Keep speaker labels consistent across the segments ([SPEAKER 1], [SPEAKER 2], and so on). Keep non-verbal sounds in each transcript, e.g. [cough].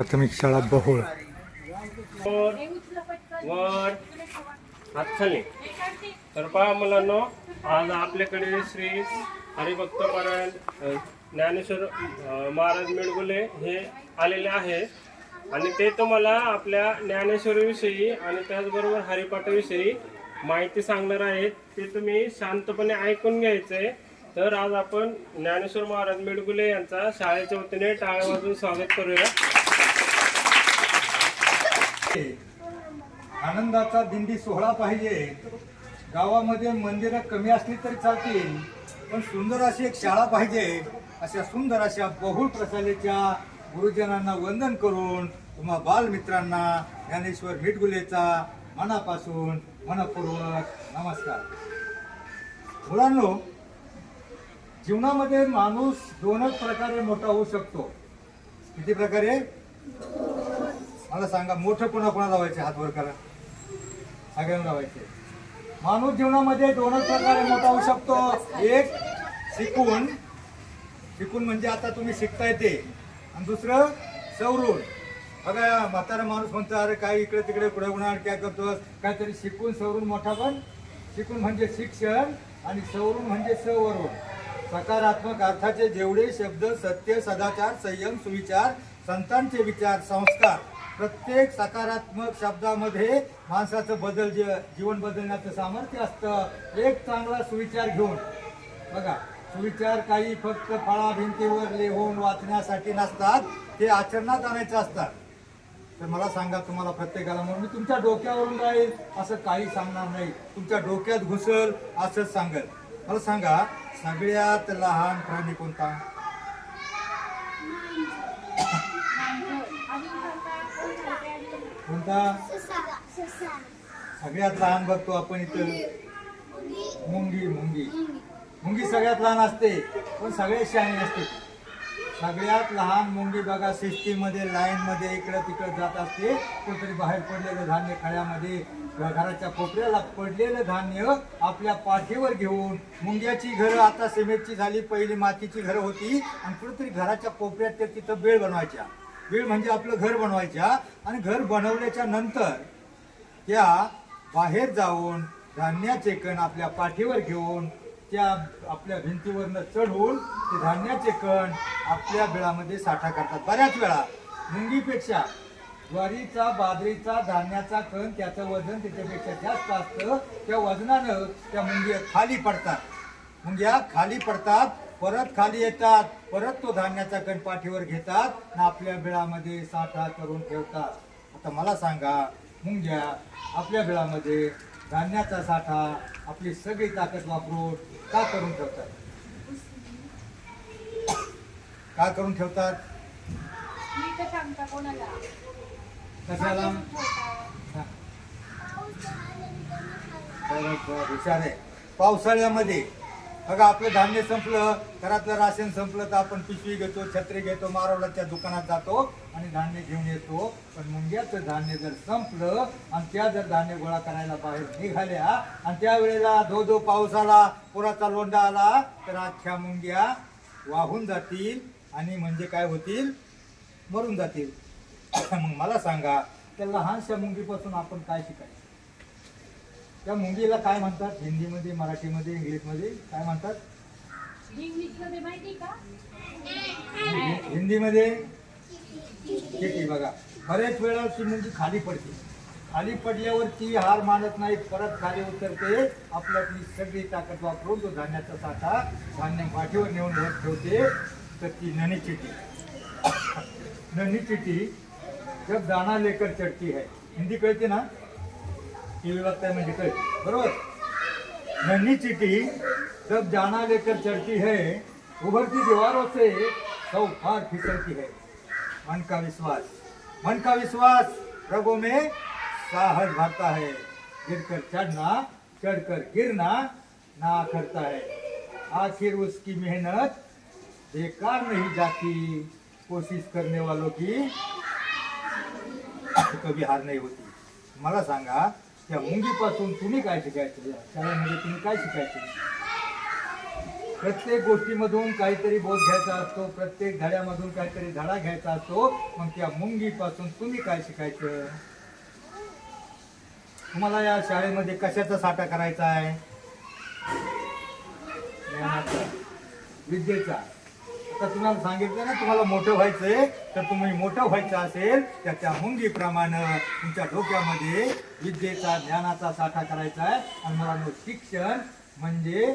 [SPEAKER 1] प्राथमिक शाळा बहुळ.
[SPEAKER 2] वर वर खाली तर पहा मुलांनो आज आपल्याकडे श्री हरिभक्त पारायण ज्ञानेश्वर महाराज मेडगुले हे आलेले आहे. आणि ते तुम्हाला आपल्या ज्ञानेश्वरीविषयी आणि त्याचबरोबर हरिपाठाविषयी माहिती सांगणार आहेत. ते तुम्ही शांतपणे ऐकून घ्यायचंय. तर आज आपण ज्ञानेश्वर महाराज मेडगुले यांचा शाळेच्या वतीने टाळ्या वाजून स्वागत करूया.
[SPEAKER 1] आनंदाचा दिंडी सोहळा पाहिजे. गावामध्ये मंदिरं कमी असली तरी चालतील पण सुंदर अशी एक शाळा पाहिजे. अशा सुंदर अशा बहुळ प्रसादेच्या गुरुजनांना वंदन करून तुम्हा बालमित्रांना ज्ञानेश्वर मिटगुलेचा मनापासून मनपूर्वक नमस्कार. मुलांनो जीवनामध्ये माणूस दोनच प्रकारे मोठा होऊ शकतो. किती प्रकारे? मला सांगा मोठं कोणा कोणाला व्हायचे हात वर करा? सगळ्यांना व्हायचे माणूस जीवनामध्ये दोनच प्रकारे मोठा होऊ शकतो. एक शिकून. शिकून म्हणजे आता तुम्ही शिकताय ते. आणि दुसरं सवरून. बघा म्हातारा माणूस म्हणतो अरे काय इकडे तिकडे पुढे गुन्हा काय करतो काहीतरी शिकून सवरून मोठा पण. शिकून म्हणजे शिक्षण आणि सवरून म्हणजे सवरून. सकारात्मक अर्थाचे जेवढे शब्द सत्य सदाचार संयम सुविचार संतांचे विचार संस्कार. प्रत्येक सकारात्मक शब्दामध्ये माणसाचं बदल जे जीवन बदलण्याचं सामर्थ्य असतं. एक चांगला सुविचार घेऊन. बघा सुविचार काही फक्त फळा भिंतीवर लिहून वाचण्यासाठी नसतात ते आचरणात आणायचे असतात. तर मला सांगा तुम्हाला प्रत्येकाला म्हणून मी तुमच्या डोक्यावरून राहील असं काही सांगणार नाही. तुमच्या डोक्यात घुसल असंच सांगेल. मला सांगा सगळ्यात लहान प्राणी कोणता? कोणता? सगळ्यात लहान बघतो आपण इथं. मुंगी मुंगी. मुंगी सगळ्यात लहान असते पण सगळे शहाणी असते. सगळ्यात लहान मुंगी बघा सिस्टीममध्ये लाईनमध्ये इकडं तिकडं जात असते. कुठेतरी बाहेर पडलेलं धान्य खळ्यामध्ये घराच्या कोपऱ्याला पडलेलं धान्य आपल्या पाठीवर घेऊन मुंग्याची घरं आता सिमेंटची झाली पहिली मातीची घरं होती आणि कुठेतरी घराच्या कोपऱ्यात त्या तिथं बेळ बनवायच्या. वेळ म्हणजे आपलं घर बनवायच्या आणि घर बनवल्याच्या नंतर त्या बाहेर जाऊन धान्याचे कण आपल्या पाठीवर घेऊन त्या आपल्या भिंतीवरनं चढवून ते धान्याचे कण आपल्या बिळामध्ये साठा करतात. बऱ्याच वेळा मुंगीपेक्षा ज्वारीचा बाजरीचा धान्याचा कण त्याचं वजन त्याच्यापेक्षा जास्त असतं त्या वजनानं त्या मुंग्या खाली पडतात. मुंग्या खाली पडतात परत खाली येतात परत तो धान्याचा कण पाठीवर घेतात आणि आपल्या बिळामध्ये साठा करून ठेवतात. आता मला सांगा मुंग्या आपल्या बिळामध्ये धान्याचा साठा आपली सगळी ताकद वापरून का करून ठेवतात? का करून ठेवतात? कशाला? हुशार आहे. पावसाळ्यामध्ये अगं आपलं धान्य संपलं घरातलं राशन संपलं तर आपण पिशवी घेतो छत्री घेतो मारवड्याच्या दुकानात जातो आणि धान्य घेऊन येतो. पण मुंग्याचं धान्य जर संपलं आणि त्या जर धान्य गोळा करायला बाहेर निघाल्या आणि त्यावेळेला धो धो पाऊस आला पुराचा लोंडा आला तर अख्ख्या मुंग्या वाहून जातील आणि म्हणजे काय होतील? मरून जातील. [coughs] मग मला सांगा त्या लहानशा मुंगीपासून आपण काय शिकायचं? त्या मुंगीला काय म्हणतात? हिंदीमध्ये मराठीमध्ये इंग्लिशमध्ये काय म्हणतात?
[SPEAKER 3] इंग्लिशमध्ये माहिती का?
[SPEAKER 1] हिंदीमध्ये? किती बघा. बरेच वेळा ती मुंगी खाली पडते. खाली पडल्यावर ती हार मानत नाही परत खाली उतरते. आपल्यातली सगळी ताकद वापरून तो धान्याचा साठा धान्य पाठीवर नेऊन वर ठेवते. तर ती ननी चिटी. ननी चिटी जब दाना लेकर चढती है. हिंदी कळते ना? चिटी जब जाना लेकर चढ़ती है, उभरती दीवारों से सौ फार फिसलती है। मन का विश्वास, मन का विश्वास, रगों में साहस भरता है। गिरकर चढ़ना, चढ़कर गिरना ना करता है। आखिर उसकी मेहनत बेकार नहीं जाती। कोशिश करने वालों की कभी हार नहीं होती। मला सांगा त्या मुंगीपासून तुम्ही काय शिकायचं? शाळेमध्ये तुम्ही काय शिकायचं? प्रत्येक गोष्टीमधून काहीतरी बोध घ्यायचा असतो प्रत्येक धड्यामधून काहीतरी धडा घ्यायचा असतो मग त्या मुंगीपासून तुम्ही काय शिकायचं? तुम्हाला या शाळेमध्ये कशाचा साठा करायचा आहे? विद्येचा. तर तुम्हाला सांगितलं ना तुम्हाला मोठं व्हायचंय तर तुम्ही मोठं व्हायचं असेल तर त्या मुंगीप्रमाणे तुमच्या डोक्यामध्ये विद्येचा ज्ञानाचा साठा करायचा आहे. आणि मुलांनो शिक्षण म्हणजे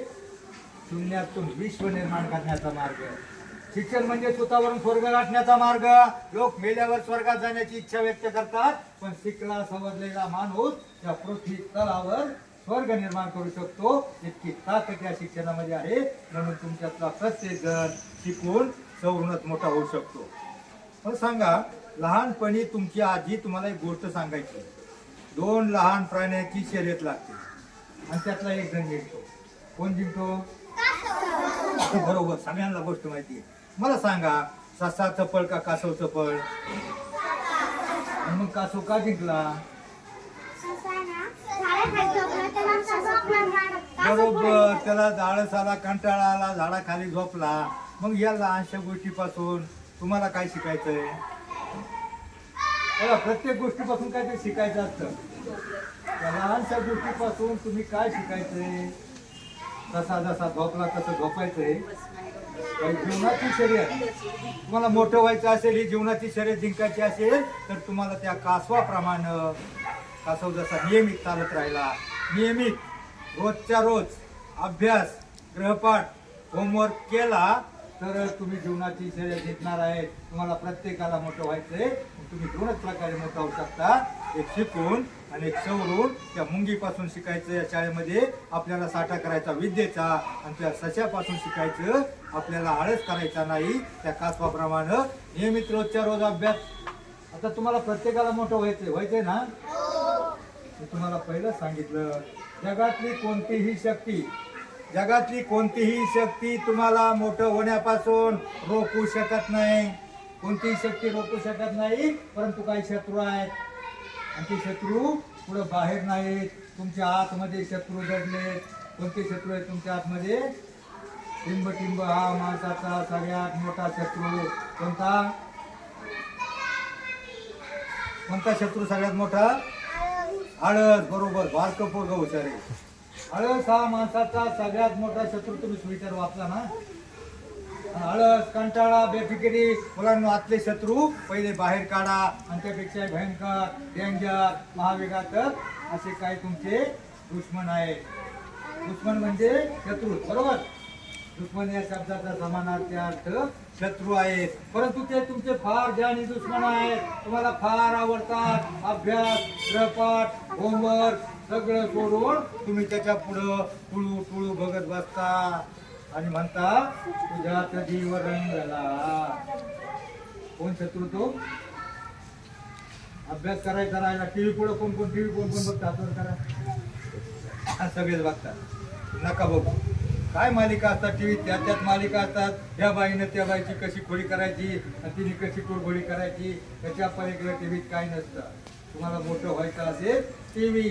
[SPEAKER 1] शून्यातून विश्व निर्माण करण्याचा मार्ग. शिक्षण म्हणजे स्वतःवरून स्वर्ग गाठण्याचा मार्ग. लोक मेल्यावर स्वर्गात जाण्याची इच्छा व्यक्त करतात पण शिकला समजलेला माणूस त्या पृथ्वी तलावर स्वर्ग निर्माण करू शकतो. इतकी ताकद या शिक्षणामध्ये आहे. म्हणून तुमच्यातला प्रत्येक जण शिकून सवरूनच मोठा होऊ शकतो. पण सांगा लहानपणी तुमची आजी तुम्हाला एक गोष्ट सांगायची. दोन लहान प्राण्याची शर्यत लागते. आणि त्यातला एक जण जिंकतो कोण जिंकतो? बरोबर सगळ्यांना गोष्ट माहिती आहे. मला सांगा ससा चपळ का कासव चपळ? मग कासव का जिंकला? बरोबर त्याला आळस आला कंटाळा आला झाडाखाली झोपला. मग या लहानशा गोष्टीपासून तुम्हाला काय शिकायचंय? बघा प्रत्येक गोष्टीपासून काय ते शिकायचं असतं. त्या लहानशा गोष्टीपासून तुम्ही काय शिकायचंय? जसा जसा झोपला तसं झोपायचंय. जीवनाची शर्यत तुम्हाला मोठं व्हायचं असेल ही जीवनाची शर्यत जिंकायची असेल तर तुम्हाला त्या कासवाप्रमाणे कासव जसा नियमित चालत राहिला नियमित रोजच्या रोज अभ्यास गृहपाठ होमवर्क केला तर तुम्ही जीवनाची शर्यत जिंकणार आहे तुम्हाला प्रत्येकाला मोठं व्हायचंय. मग तुम्ही दोनच प्रकारे मोठं होऊ शकता. एक शिकून आणि एक सवरून त्या मुंगीपासून शिकायचं या शाळेमध्ये आपल्याला साठा करायचा विद्येचा आणि त्या सशापासून शिकायचं आपल्याला आळस करायचा नाही. त्या कासवाप्रमाणे नियमित रोजच्या रोज अभ्यास. आता तुम्हाला प्रत्येकाला मोठं व्हायचंय. व्हायचंय ना? मी तुम्हाला पहिलं सांगितलं. जगातली कोणतीही शक्ती जगातली कोणतीही शक्ती तुम्हाला मोठं होण्यापासून रोखू शकत नाही. कोणतीही शक्ती रोखू शकत नाही परंतु काही शत्रू आहेत. आणि ते शत्रू पुढं बाहेर नाहीत. तुमच्या आतमध्ये शत्रू जडले कोणते शत्रू आहेत तुमच्या आतमध्ये? टिंब टिंब हा माणसाचा सगळ्यात मोठा शत्रू. कोणता? कोणता शत्रू सगळ्यात मोठा? आळस बरोबर बारक पोरग हुशार आहे आळस हा माणसाचा सगळ्यात मोठा शत्रू तुम्ही स्वीटर वाचला ना. आळस कंटाळा बेफिकिरी मुलांना आतले शत्रू पहिले बाहेर काढा आणि त्यापेक्षा भयंकर डेंजर महाविघातक असे काय तुमचे दुश्मन आहे. दुश्मन म्हणजे शत्रू बरोबर? दुश्मन या शब्दाचा समानार्थी अर्थ शत्रू आहेत. परंतु ते तुमचे फार ज्ञानी दुश्मन आहेत. तुम्हाला फार आवडतात. अभ्यास गृहपाठ होमवर्क सगळं सोडून तुम्ही त्याच्या पुढं टुळू टुळू बघत बसता. आणि म्हणता तुझ्या जीव रंगला कोण शत्रू तो? अभ्यास करायचा राहिला टीव्ही पुढं कोण कोण टीव्ही कोण कोण बघता हातवर करा. सगळेच बघतात. नका बघू. काय मालिका असतात टीव्हीत? त्या त्यात मालिका असतात. या बाईनं त्या बाईची कशी खोडी करायची आणि तिने कशी कुरघोडी करायची त्याच्या पलीकडे टीव्हीत काय नसतं. तुम्हाला मोठं व्हायचं असेल टीव्ही.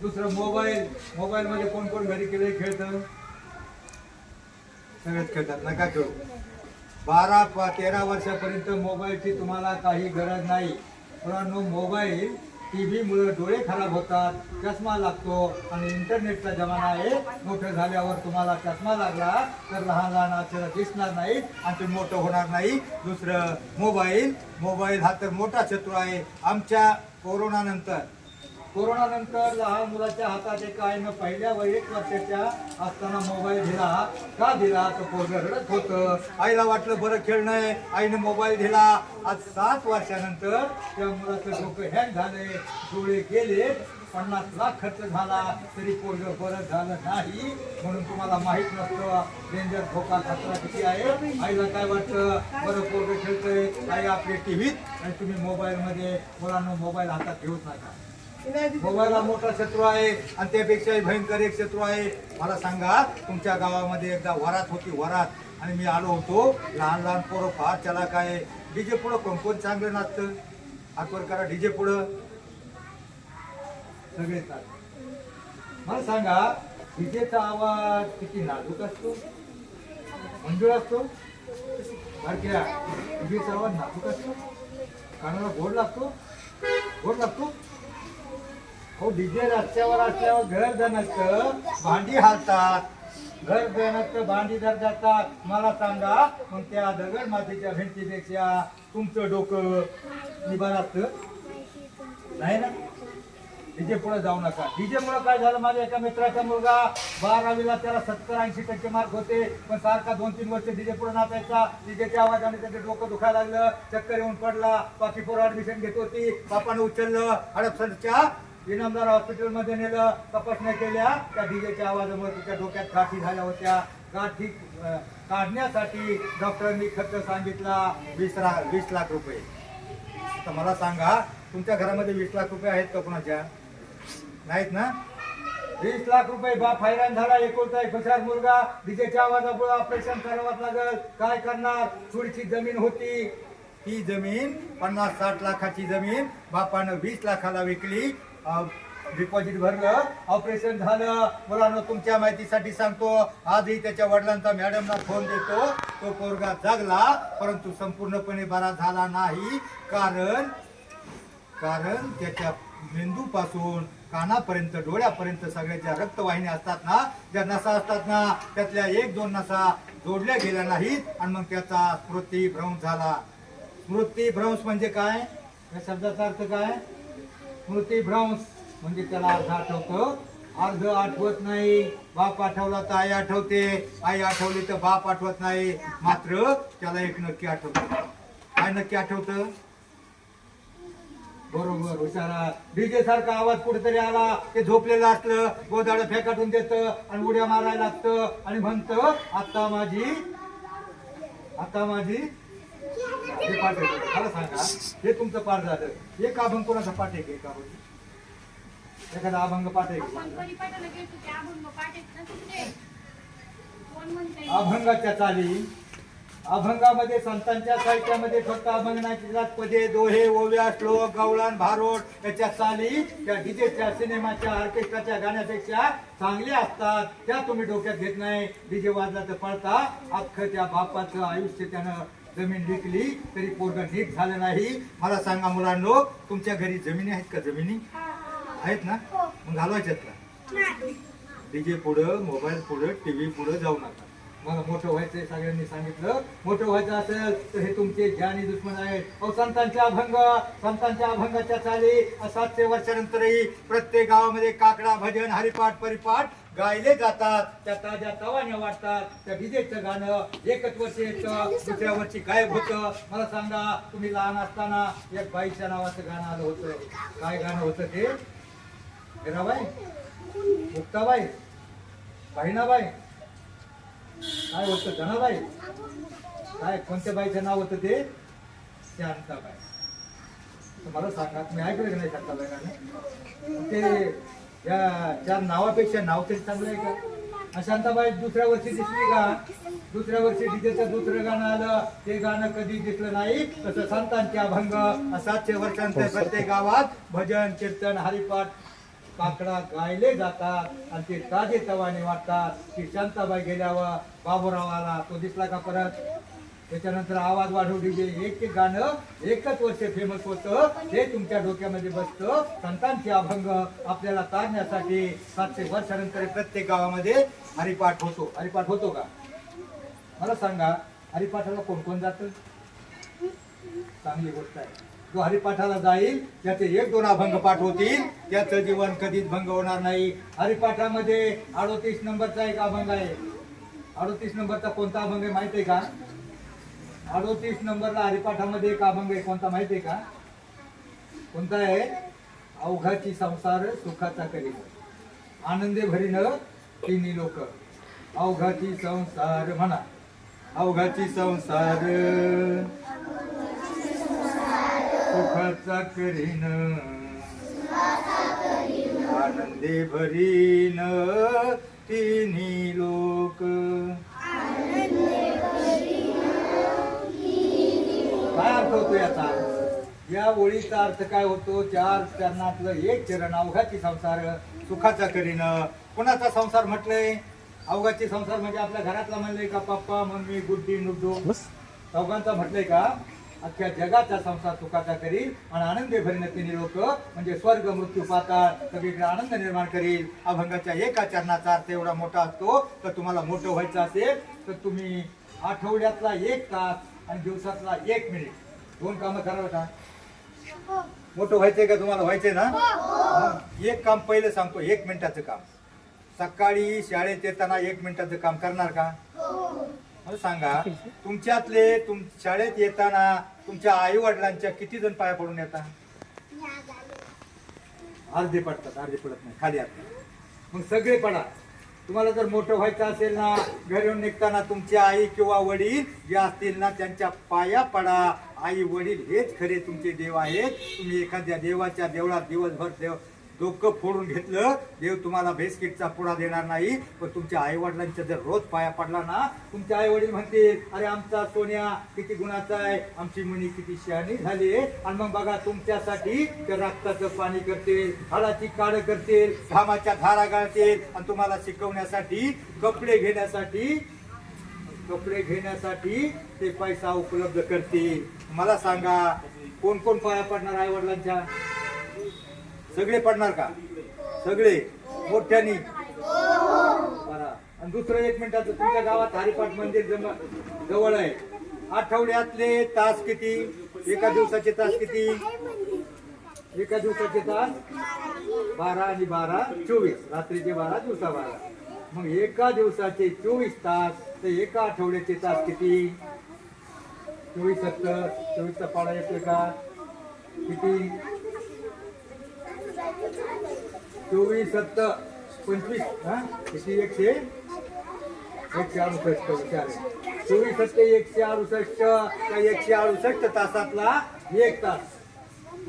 [SPEAKER 1] दुसरं मोबाईल. मोबाईल मध्ये कोण कोण घरी केले खेळतं? सगळेच खेळतात. नका खेळू. बारा तेरा वर्षापर्यंत मोबाईलची तुम्हाला काही गरज नाही. परंतु मोबाईल टी व्हीमुळे डोळे खराब होतात चष्मा लागतो आणि इंटरनेटचा जमाना आहे मोठं झाल्यावर तुम्हाला चष्मा लागला तर लहान लहान अक्षरं दिसणार नाहीत आणि ते मोठं होणार नाही. दुसरं मोबाईल. मोबाईल हा तर मोठा शत्रू आहे. आमच्या कोरोनानंतर कोरोनानंतर लहान मुलाच्या हातात एक आईनं पहिल्या व एक वर्षाच्या असताना मोबाईल दिला. का दिला? तर पोरग रडत होतं. आईला वाटलं बरं खेळणं आहे आईनं मोबाईल दिला. आज सात वर्षानंतर त्या मुलाचं डोकं हँग झाले डोळे गेले. पन्नास लाख खर्च झाला. तरी पोरग बरं झालं नाही. म्हणून तुम्हाला माहीत नसतं डेंजर धोका खतरा किती आहे. आईला काय वाटतं? बरं पोरग खेळतंय. आई आपल्या टी व्हीत आणि तुम्ही मोबाईलमध्ये मुलांना मोबाईल हातात घेऊच नका. गोव्याला मोठा शत्रू आहे आणि त्यापेक्षाही भयंकर एक शत्रू आहे. मला सांगा तुमच्या गावामध्ये एकदा वरात होती वरात. आणि मी आलो होतो. लहान लहान पोरं फार चलाक आहे. डीजे पुढं कोण कोण चांगलं नाचतं? आकवर करा डीजे पुढं. सगळे चालतं मला सांगा डीजेचा आवाज किती नाजूक असतो? मंजूळ असतो? बारक्या. तुझी नाजूक असतो? कानाला गोड लागतो? गोड लागतो? हो डीजे रस्त्यावर असल्यावर घर जर भांडी हालतात. घर जर भांडी जर जातात मला सांगा मग त्या दगड मातीच्या भिंतीपेक्षा तुमचं डोकं निभारात असतं? नाही ना? डीजे पुढे जाऊ नका. डीजे मुळे काय झालं माझ्या एका मित्राचा मुलगा बारावीला त्याला सत्तर ऐंशी टक्के मार्क होते पण सारखा दोन तीन वर्ष डीजे पुढे नाचायचा. डीजेच्या आवाजाने त्याचं डोकं दुखायला लागलं चक्कर येऊन पडला. बाकी पोरं ऍडमिशन घेत होती. बापाने उचललं हडपसरच्या इनामदार हॉस्पिटलमध्ये नेलं तपासण्या केल्या त्या डीजेच्या आवाजामुळे तिच्या डोक्यात गाठी झाल्या होत्या. गाठी काढण्यासाठी डॉक्टरांनी खर्च सांगितला वीस ला वीस लाख रुपये. तर मला सांगा तुमच्या घरामध्ये वीस लाख रुपये आहेत का कुणाच्या? नाहीत ना? वीस लाख रुपये बाप हैराण झाला एकुलता एक हुशार मुलगा डीजेच्या आवाजामुळे ऑपरेशन करावंच लागल. काय करणार? थोडीशी जमीन होती. ती जमीन पन्नास साठ लाखाची जमीन. बापानं वीस लाखाला विकली. डिपॉझिट भरलं ऑपरेशन झालं. मुलांना तुमच्या माहितीसाठी सांगतो आजही त्याच्या वडिलांचा मॅडमला फोन देतो. तो पोरगा जगला परंतु संपूर्णपणे बरा झाला नाही. कारण कारण त्याच्या मेंदूपासून कानापर्यंत डोळ्यापर्यंत सगळ्या ज्या रक्तवाहिन्या असतात ना ज्या नसा असतात ना त्यातल्या एक दोन नसा जोडल्या गेल्या नाहीत आणि मग त्याचा स्मृतीभ्रंश झाला. स्मृतीभ्रंश म्हणजे काय? या शब्दाचा अर्थ काय? स्मृतीभ्रंश म्हणजे त्याला अर्ध आठवतं. अर्ध आठवत नाही बाप आठवला तर आई आठवते. आई आठवली तर बाप आठवत नाही मात्र त्याला एक नक्की आठवतं. काय नक्की आठवतं? बरोबर हुशारा. डीजे सारखा आवाज कुठेतरी आला ते झोपलेलं असलं गोदाड फेकाटून देत आणि उड्या मारायला लागतं आणि म्हणत आता माझी आता माझी हे पाठ आहे मला सांगा हे तुमचं पाठ झालं. हे अभंग कोणाचा पाठ आहे का एखादा अभंग पाठ आहे का? अभंगाच्या चाली. अभंगामध्ये संतांच्या साहित्यामध्ये फक्त अभंग नाही त्याच्यात पदे दोहे ओव्या श्लोक गवळण भारोड याच्या चाली त्या डीजेच्या सिनेमाच्या ऑर्केस्ट्राच्या गाण्यापेक्षा चांगल्या असतात. त्या तुम्ही डोक्यात घेत नाही. डीजे वाजला तर पळता. अख्खं त्या बापाचं आयुष्य त्यानं जमीन विकली तरी पोरग नीट झालं नाही. मला सांगा मुलांनो तुमच्या घरी जमिनी आहेत का जमिनी? आहेत ना? मग घालवायच्यात का? डीजे पुढं मोबाईल पुढं टीव्ही पुढं जाऊ नका. मला मोठं व्हायचंय सगळ्यांनी सांगितलं. मोठं व्हायचं असेल तर हे तुमचे ज्ञानी दुश्मन आहेत. अहो संतांचे अभंग संतांच्या अभंगाच्या चाली सातशे वर्षानंतरही प्रत्येक गावामध्ये काकडा भजन हरिपाठ परिपाठ गायले जातात त्या ताज्या तवाने वाटतात त्या डीजेचं गाणं एकच वर्ष येतं दुसऱ्या वर्षी गायब होतं. मला सांगा तुम्ही लहान असताना एक बाईच्या नावाचं गाणं आलं होतं. काय गाणं होतं ते? हिराबाई मुक्ताबाई बहिणाबाई काय होतं? धनाबाई? काय कोणत्या बाईचं नाव होतं ते? शांताबाई. मला सांगा तुम्ही ऐकलं का नाही शांताबाई गाणं? ते या चार नावापेक्षा नाव तरी चांगलं आहे का? शांताबाई दुसऱ्या वर्षी दिसली का? दुसऱ्या वर्षी डीजेचं दुसरं गाणं आलं. ते गाणं कधी दिसलं नाही. तसं संतांचे अभंग सातशे वर्षांचे प्रत्येक गावात. भजन कीर्तन हरिपाठ काकडा गायले जातात. आणि ते ताजे तवाने वाटतात. की शांताबाई गेल्यावर बाबूराव आला तो दिसला का परत? त्याच्यानंतर आवाज वाढवू डीजे. एक एक गाणं एकच वर्ष फेमस होतं. ते तुमच्या डोक्यामध्ये बसतं. संतांचे अभंग आपल्याला तारण्यासाठी सातशे वर्षानंतर प्रत्येक गावामध्ये हरिपाठ होतो. हरिपाठ होतो का? मला सांगा हरिपाठाला कोण कोण जातं? चांगली गोष्ट आहे. जो हरिपाठाला जाईल त्याचे एक दोन अभंग पाठ होतील. त्याचं जीवन कधीच भंग होणार नाही. हरिपाठामध्ये अडोतीस नंबरचा एक अभंग आहे. अडोतीस नंबरचा कोणता अभंग आहे माहिती आहे का? अडोतीस नंबरला हरिपाठामध्ये एक अभंग आहे. कोणता माहिती आहे का? कोणता आहे? अवघाची संसार सुखाचा करी. आनंदे भरीन तिन्ही लोक. अवघाची संसार म्हणा. अवघाची संसार. सुखाचा करीन. आनंदे भरीन तिन्ही लोक. अर्थ होतो याचा या ओळीचा अर्थ काय होतो? चार चरणातलं एक चरण अवघाची संसार सुखाचा करीन. कोणाचा संसार म्हटलंय? अवघाचे संसार म्हणजे आपल्या घरातला म्हणलंय का पप्पा मम्मी गुड्डी नुड्डू चौघांचा म्हटलंय का? अख्ख्या जगाचा संसार सुखाचा करील आणि आनंदे भरीन तिने लोक म्हणजे स्वर्ग मृत्यू पाताळ सगळीकडे आनंद निर्माण करील. अभंगाच्या एका चरणाचा अर्थ एवढा मोठा असतो तर तुम्हाला मोठं व्हायचं असेल तर तुम्ही आठवड्यातला एक तास आणि दिवसातला एक मिनिट दोन कामं करावं का मोठं व्हायचंय का तुम्हाला? व्हायचंय ना? मग एक काम पहिलं सांगतो एक मिनिटाचं काम. सकाळी शाळेत येताना एक मिनिटाचं काम करणार का? मला सांगा. तुमच्यातले तुम शाळेत येताना तुमच्या आई वडिलांच्या किती जण पाया पडून येतात अर्धे पडतात अर्धे पडत नाही. खाली असतात मग सगळे पडा. तुम्हाला जर मोठं व्हायचं असेल ना घरून निघताना तुमची आई किंवा वडील जे असतील ना त्यांच्या पाया पडा. आई वडील हेच खरे तुमचे देव आहेत. तुम्ही एखाद्या देवाच्या देवळात दिवसभर देव डोकं फोडून घेतलं. देव तुम्हाला बिस्किटचा पुडा देणार नाही. पण तुमच्या आईवडिलांच्या जर रोज पाया पडला ना तुमचे आई वडील म्हणतील अरे आमचा सोन्या किती गुणाचा आहे. आमची मुनी किती शहाणी झाली आणि मग बघा तुमच्यासाठी त्या रक्ताचं पाणी करतील हळाची काळं करतील घामाच्या धारा गाळतील. आणि तुम्हाला शिकवण्यासाठी कपडे घेण्यासाठी कपडे घेण्यासाठी ते पैसा उपलब्ध करतील. मला सांगा कोण कोण पाया पडणार आई वडिलांच्या सगळे पडणार का? सगळे? मोठ्यानी? बरं. आणि दुसरं एक मिनिटाचं तुमच्या गावात हरिपाठ मंदिर जवळ आहे. आठवड्यातले तास किती? एका दिवसाचे तास किती? एका दिवसाचे तास? बारा आणि बारा चोवीस. रात्रीचे बारा दिवसा बारा. मग एका दिवसाचे चोवीस तास तर एका आठवड्याचे तास किती? चोवीस सत्तर चोवीसचा पाडा येतोय का? किती? चोवीस सत्त पंचवीस हा? किती? एकशे? एकशे अडुसष्ट विचार. चोवीस सत्ते एकशे अडुसष्ट त्या एकशे अडुसष्ट तासातला एक तास.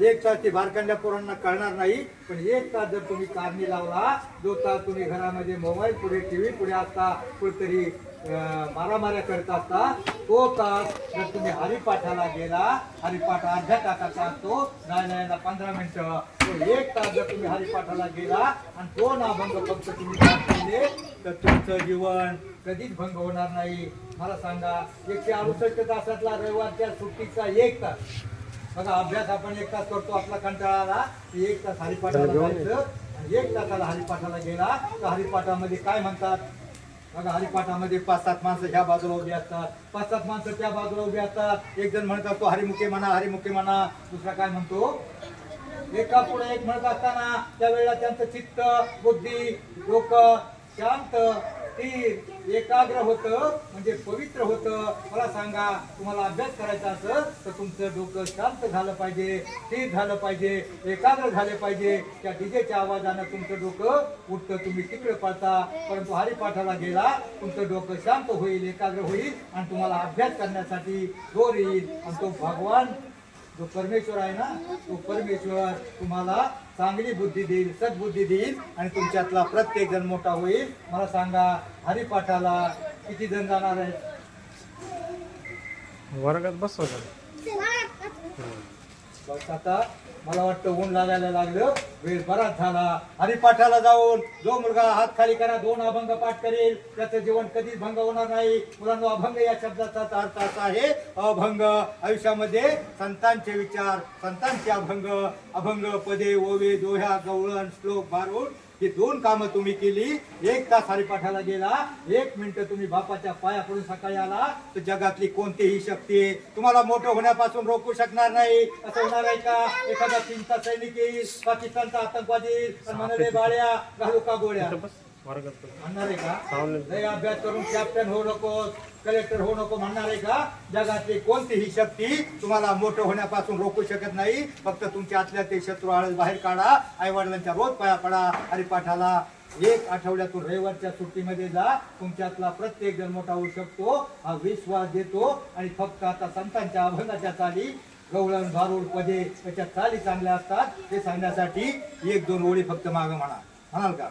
[SPEAKER 1] एक तास ते बारकांड्या पोरांना कळणार नाही पण एक तास जर तुम्ही कारणी लावला जो तास तुम्ही घरामध्ये मोबाईल पुढे टीव्ही पुढे असता कुठेतरी मारामाऱ्या करत असता तो तास जर तुम्ही हरिपाठाला गेला हरिपाठ अर्ध्या तासाचा असतो नाही नाही पंधरा मिनटं. तो एक तास जर तुम्ही हरिपाठाला गेला आणि तो नाभंग फक्त तुम्ही केले तर तुमचं जीवन कधीच भंग होणार नाही. मला सांगा एकशे अडुसष्ट तासातला रविवारच्या सुट्टीचा एक तास. बघा अभ्यास आपण एक तास करतो आपला कंटाळा आला की एक तास हरिपाठाला जायचं. आणि एक तासाला हरिपाठाला गेला. तर हरिपाठामध्ये काय म्हणतात? बघा हरिपाठामध्ये पाच सात माणसं ह्या बाजूला उभी असतात. पाच सात माणसं त्या बाजूला उभी असतात. एक जण म्हणत असतो हरिमुखे म्हणा हरिमुखे म्हणा. दुसरा काय म्हणतो? एका पुढे एक म्हणत असताना त्यावेळेला त्यांचं चित्त बुद्धी डोकं शांत एकाग्र होतं म्हणजे पवित्र होतं. मला सांगा तुम्हाला अभ्यास करायचा असं तर तुमचं डोकं शांत झालं पाहिजे स्थिर झालं पाहिजे एकाग्र झाले पाहिजे. त्या डीजेच्या आवाजानं तुमचं डोकं उठतं तुम्ही तिकडे पाळता परंतु हरिपाठाला गेला तुमचं डोकं शांत होईल एकाग्र होईल आणि तुम्हाला अभ्यास करण्यासाठी जोर येईल. आणि तो भगवान जो परमेश्वर आहे ना तो परमेश्वर तुम्हाला चांगली बुद्धी देईल सद्बुद्धी देईल आणि तुमच्यातला प्रत्येक जण मोठा होईल. मला सांगा हरिपाठाला किती जण जाणार आहेत?
[SPEAKER 2] वर्गात बसवा
[SPEAKER 1] बस. आता मला वाटतं ऊन लागायला लागलं. वेळ बराच झाला. हरिपाठाला जाऊन जो मुलगा हात खाली करा दोन अभंग पाठ करेल. त्याचं जीवन कधीच भंग होणार नाही. मुलांना अभंग या शब्दाचा अर्थ असा आहे. अभंग आयुष्यामध्ये संतांचे विचार संतांचे अभंग. अभंग पदे ओवे दोह्या गवळण श्लोक बारून ही दोन कामं तुम्ही केली. एक तास हरिपाठाला गेला. एक मिनिट तुम्ही बापाच्या पाया पडून सकाळी आला. तर जगातली कोणतीही शक्ती तुम्हाला मोठं होण्यापासून रोखू शकणार नाही. असं होणार आहे का? एखादा चिंता सैनिक येईल पाकिस्तानचा आतंकवादी म्हणाले बाळ्या घालू का गोळ्या. म्हणणार आहे का? अभ्यास करून कॅप्टन होऊ नको कलेक्टर होऊ नको म्हणणार आहे का? जगातली कोणतीही शक्ती तुम्हाला मोठं होण्यापासून रोखू शकत नाही. फक्त तुमच्या आतल्या ते शत्रू आळस बाहेर काढा. आई वडिलांच्या रोज पाया पडा. हरिपाठाला एक आठवड्यातून रविवारच्या सुट्टीमध्ये जा. तुमच्यातला प्रत्येक जण मोठा होऊ शकतो. हा विश्वास देतो. आणि फक्त आता संतांच्या अभंगाच्या चाली गवळण भारूड पदे त्याच्या चाली चांगल्या असतात. हे सांगण्यासाठी एक दोन ओळी फक्त माग म्हणा. म्हणाल का?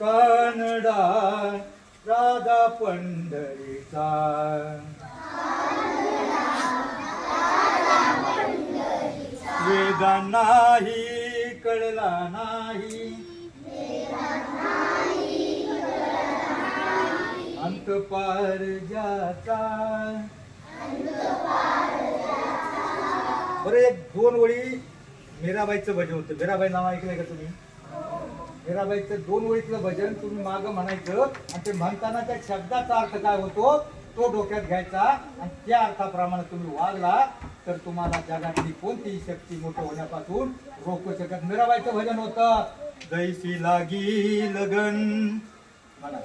[SPEAKER 1] कानडा राधा पंढरीचा. वेदांनाही कळला नाही. अंत पार जाता बरं एक दोन ओळी मीराबाईचं भजन होतं. मीराबाई नाव ऐकलंय का तुम्ही? मीराबाईचं दोन ओळीतलं भजन तुम्ही मागं म्हणायचं. आणि ते म्हणताना त्या शब्दाचा अर्थ काय होतो? तो डोक्यात घ्यायचा आणि त्या अर्थाप्रमाणे तुम्ही वागला तर तुम्हाला जगातली कोणतीही शक्ती मोठं होण्यापासून रोखू शकत. मीराबाईचं भजन होतं जैसी लागी लगन म्हणा.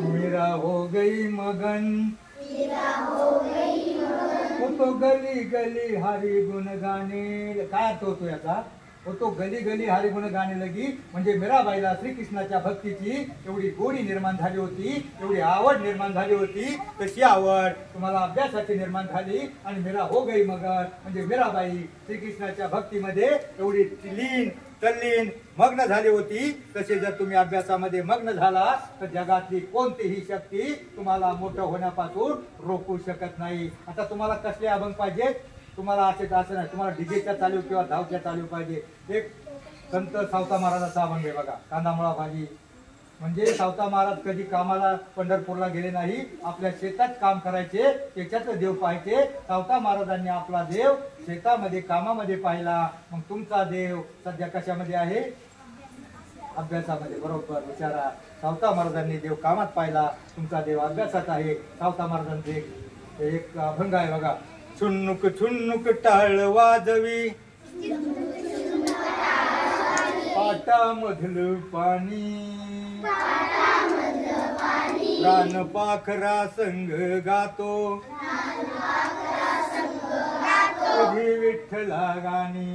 [SPEAKER 1] मीरा हो गई मगन. गली गली हरी गुण गाणे काय अर्थ होतो याचा? तो गली गली हरिगुण गाणे लगी म्हणजे मीराबाईला श्रीकृष्णाच्या भक्तीची एवढी गोडी निर्माण झाली होती एवढी आवड निर्माण झाली होती. तशी आवड तुम्हाला अभ्यासाची निर्माण झाली आणि मीरा हो गई मगर. म्हणजे मीराबाई श्रीकृष्णाच्या भक्तीमध्ये एवढी लीन तल्लीन मग्न झाली होती. तसे जर तुम्ही अभ्यासामध्ये मग्न झाला तर जगातली कोणतीही शक्ती तुम्हाला मोठं होण्यापासून रोखू शकत नाही. आता तुम्हाला कसले अभंग पाहिजे तुम्हाला असे असं नाही. तुम्हाला डिजेच्या चालू किंवा धावच्या चालू पाहिजे. एक संत सावता महाराजाचा अभंग आहे बघा. कांदामुळा भाजी. म्हणजे सावता महाराज कधी कामाला पंढरपूरला गेले नाही. आपल्या शेतात काम करायचे त्याच्यात देव पाहायचे. सावता महाराजांनी आपला देव शेतामध्ये कामामध्ये पाहिला. मग तुमचा देव सध्या कशामध्ये आहे? अभ्यासामध्ये. बरोबर विचारा. सावता महाराजांनी देव कामात पाहिला. तुमचा देव अभ्यासात आहे. सावता महाराजांचे एक- एक अभंग आहे बघा. छुन्नुक छुन्नुक टाळ वाजवी. पाटामधलं पाणी. प्राण पाखरा संघ गातो. कधी विठ्ठला गाणी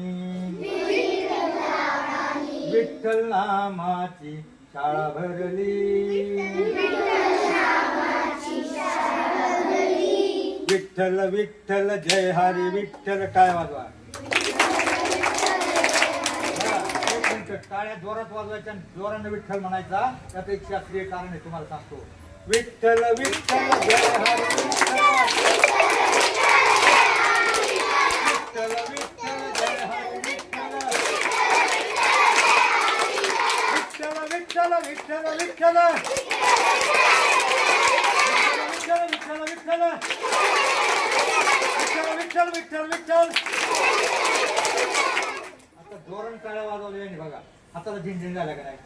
[SPEAKER 1] विठ्ठल नामाची शाळा भरली. विठ्ठल विठ्ठल जय हरी विठ्ठल. काय वाजवा? टाळ्या जोरात वाजवायच्या जोरानं विठ्ठल म्हणायचा. त्याचं एक शास्त्रीय कारण आहे तुम्हाला सांगतो. विठ्ठल विठ्ठल जय हरी विठ्ठल. विठ्ठल विठ्ठल जय हरी विठ्ठल. विठ्ठल विठ्ठल विठ्ठल विठ्ठल. विठ्ठल विठ्ठल विठ्ठल विठ्ठल विठ्ठल विठ्ठल आता धोरण काळा वाजवले यांनी बघा. हाताला झिंझिन झाला का नाही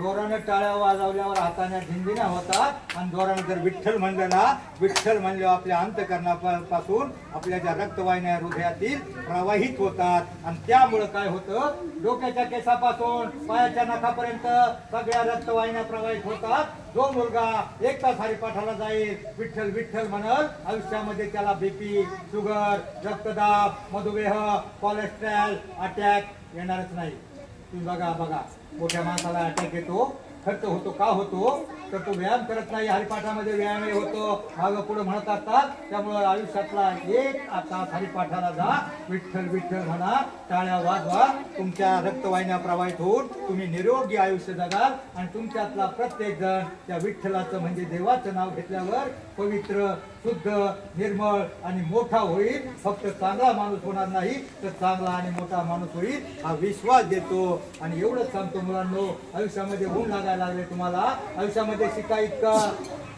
[SPEAKER 1] जोरानं टाळ्या वाजवल्यावर हाताने झिंझिण्या होतात. आणि जोरानं जर विठ्ठल म्हणलं ना विठ्ठल म्हणल्यावर आपल्या अंतकरणापासून आपल्या ज्या रक्तवाहिन्या हृदयातील प्रवाहित होतात. आणि त्यामुळं काय होतं? डोक्याच्या केसापासून पायाच्या नखापर्यंत सगळ्या रक्तवाहिन्या प्रवाहित होतात. जो मुलगा एक तास हरिपाठाला जाईल विठ्ठल विठ्ठल म्हणल आयुष्यामध्ये त्याला बीपी शुगर रक्तदाब मधुमेह कोलेस्ट्रॉल अटॅक येणारच नाही. तुम्ही बघा बघा. मोठ्या माणसाला अटॅक येतो खर्च होतो का होतो? तर तो व्यायाम करत नाही हरिपाठामध्ये व्यायाम होतो. मागं पुढे म्हणत असतात त्यामुळे आयुष्यातला एक आता हरिपाठाला जा विठ्ठल विठ्ठल म्हणा टाळ्या वाजवा तुमच्या रक्तवाहिन्या प्रवाहित होऊन तुम्ही निरोगी आयुष्य जगाल. आणि तुमच्यातला प्रत्येक जण त्या विठ्ठलाचं म्हणजे देवाचं नाव घेतल्यावर पवित्र शुद्ध निर्मळ आणि मोठा होईल. फक्त चांगला माणूस होणार नाही तर चांगला आणि मोठा माणूस होईल हा विश्वास देतो. आणि एवढंच सांगतो मुलांनो आयुष्यामध्ये ऊन लागायला लागले तुम्हाला. आयुष्यामध्ये शिका इतका?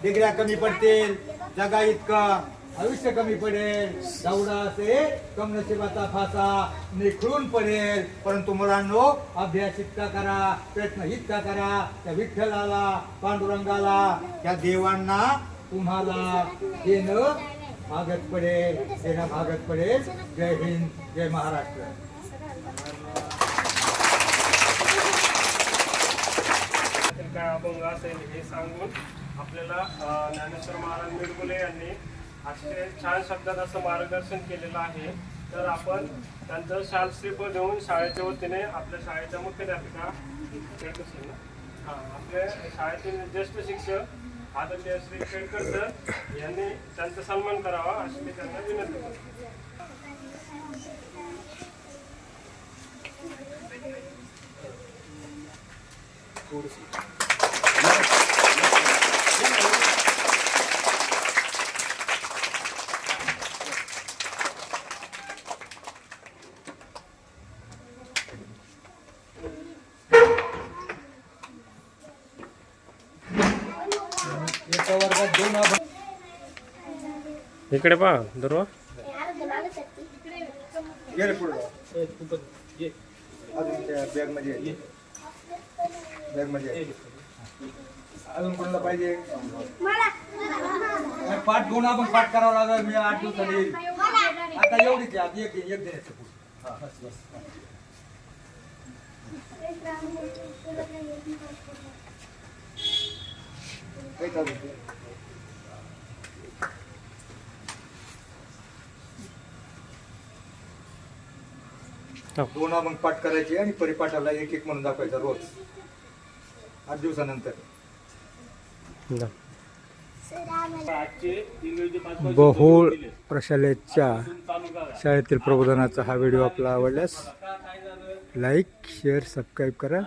[SPEAKER 1] डिग्र्या कमी पडतील जगा इतका. आयुष्य कमी पडेल. दौडा असे कमनशिबाचा फासा निखळून पडेल. परंतु मुलांनो अभ्यास इतका करा प्रयत्न इतका करा. त्या विठ्ठलाला पांडुरंगाला त्या देवांना तुम्हाला देणं भागत पडेल देणं भागत पडेल. जय हिंद जय महाराष्ट्र.
[SPEAKER 2] काय अभंग असेल हे सांगून आपल्याला ज्ञानेश्वर महाराज मिरगुले यांनी अतिशय छान शब्दात असं मार्गदर्शन केलेलं आहे. तर आपण त्यांचं शालश्रीप देऊन शाळेच्या वतीने आपल्या शाळेच्या मुख्याध्यापिका हां आपल्या शाळेतील ज्येष्ठ शिक्षक आदरणीय श्री खेळकर सर यांनी त्यांचा सन्मान करावा अशी मी त्यांना विनंती करतो. Thank you. इकडे पहा दुर्वा
[SPEAKER 1] ये रे पुढे अजून त्या बॅगमध्ये आहे. बॅगमध्ये अजून कोणाला पाहिजे नाही, पाठ घेऊन आपण पाठ करावं लागेल मी आठ दिवसात येईल आता एवढीच आहे, आता एक एक देण्याचं पुढे. हा, बस, बस. काही चालू दोन अभंग पाठ करायचे आणि परिपाठाला एक एक म्हणून दाखवायचा रोज. आठ दिवसानंतर. बहुळ. प्रशालेच्या शाळेतील प्रबोधनाचा हा व्हिडिओ आपला आवडल्यास लाईक शेअर सबस्क्राईब करा.